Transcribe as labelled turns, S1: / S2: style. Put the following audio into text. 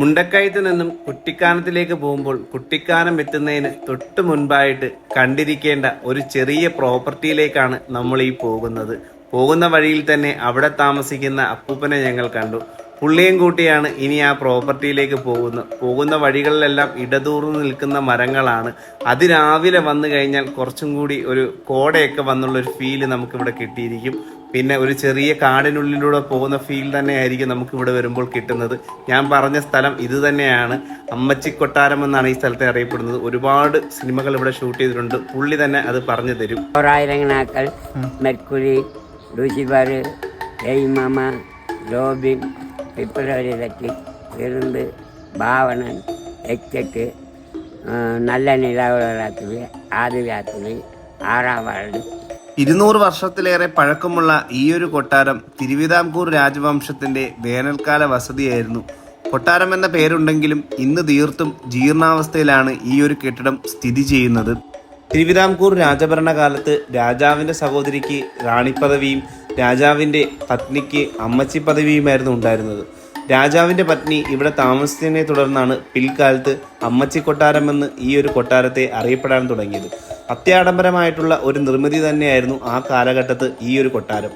S1: മുണ്ടക്കയത്ത് നിന്നും കുട്ടിക്കാനത്തിലേക്ക് പോകുമ്പോൾ കുട്ടിക്കാനം എത്തുന്നതിന് തൊട്ട് മുൻപായിട്ട് കണ്ടിരിക്കേണ്ട ഒരു ചെറിയ പ്രോപ്പർട്ടിയിലേക്കാണ് നമ്മൾ ഈ പോകുന്നത്. പോകുന്ന വഴിയിൽ തന്നെ അവിടെ താമസിക്കുന്ന അപ്പൂപ്പനെ ഞങ്ങൾ കണ്ടു. പുള്ളിയും കൂട്ടിയാണ് ഇനി ആ പ്രോപ്പർട്ടിയിലേക്ക് പോകുന്നത് പോകുന്ന വഴികളിലെല്ലാം ഇടതൂർന്ന് നിൽക്കുന്ന മരങ്ങളാണ്. അതിരാവിലെ വന്നു കഴിഞ്ഞാൽ കുറച്ചും കൂടി ഒരു കോടയൊക്കെ വന്നുള്ള ഒരു ഫീൽ നമുക്കിവിടെ കിട്ടിയിരിക്കും. പിന്നെ ഒരു ചെറിയ കാടിനുള്ളിലൂടെ പോകുന്ന ഫീൽ തന്നെയായിരിക്കും നമുക്ക് ഇവിടെ വരുമ്പോൾ കിട്ടുന്നത്. ഞാൻ പറഞ്ഞ സ്ഥലം ഇത് തന്നെയാണ്. അമ്മച്ചി കൊട്ടാരം എന്നാണ് ഈ സ്ഥലത്തെ അറിയപ്പെടുന്നത്. ഒരുപാട് സിനിമകൾ ഇവിടെ ഷൂട്ട് ചെയ്തിട്ടുണ്ട്. പുള്ളി തന്നെ അത് പറഞ്ഞു തരും.
S2: മെർക്കുറി ലൂസിബർ லோபின் பிப்ரவரி லக்கி இருந்து பாவனன் எச்செட்டு நல்ல நிலவரத்துளி ஆதிவாத்துளി ആറാം വാർഡ്
S1: ഇരുന്നൂറ് വർഷത്തിലേറെ പഴക്കമുള്ള ഈ ഒരു കൊട്ടാരം തിരുവിതാംകൂർ രാജവംശത്തിന്റെ വേനൽക്കാല വസതിയായിരുന്നു കൊട്ടാരം എന്ന പേരുണ്ടെങ്കിലും ഇന്ന് തീർത്തും ജീർണാവസ്ഥയിലാണ് ഈ ഒരു കെട്ടിടം സ്ഥിതി ചെയ്യുന്നത് തിരുവിതാംകൂർ രാജഭരണകാലത്ത് രാജാവിന്റെ സഹോദരിക്ക് റാണിപ്പദവിയും രാജാവിന്റെ പത്നിക്ക് അമ്മച്ചി പദവിയുമായിരുന്നു ഉണ്ടായിരുന്നത്. രാജാവിന്റെ പത്നി ഇവിടെ താമസിച്ചതിനെ തുടർന്നാണ് പിൽക്കാലത്ത് അമ്മച്ചി കൊട്ടാരം എന്ന് ഈ ഒരു കൊട്ടാരത്തെ അറിയപ്പെടാൻ തുടങ്ങിയത്. അത്യാഡംബരമായിട്ടുള്ള ഒരു നിർമ്മിതി തന്നെയായിരുന്നു ആ കാലഘട്ടത്ത് ഈ ഒരു കൊട്ടാരം.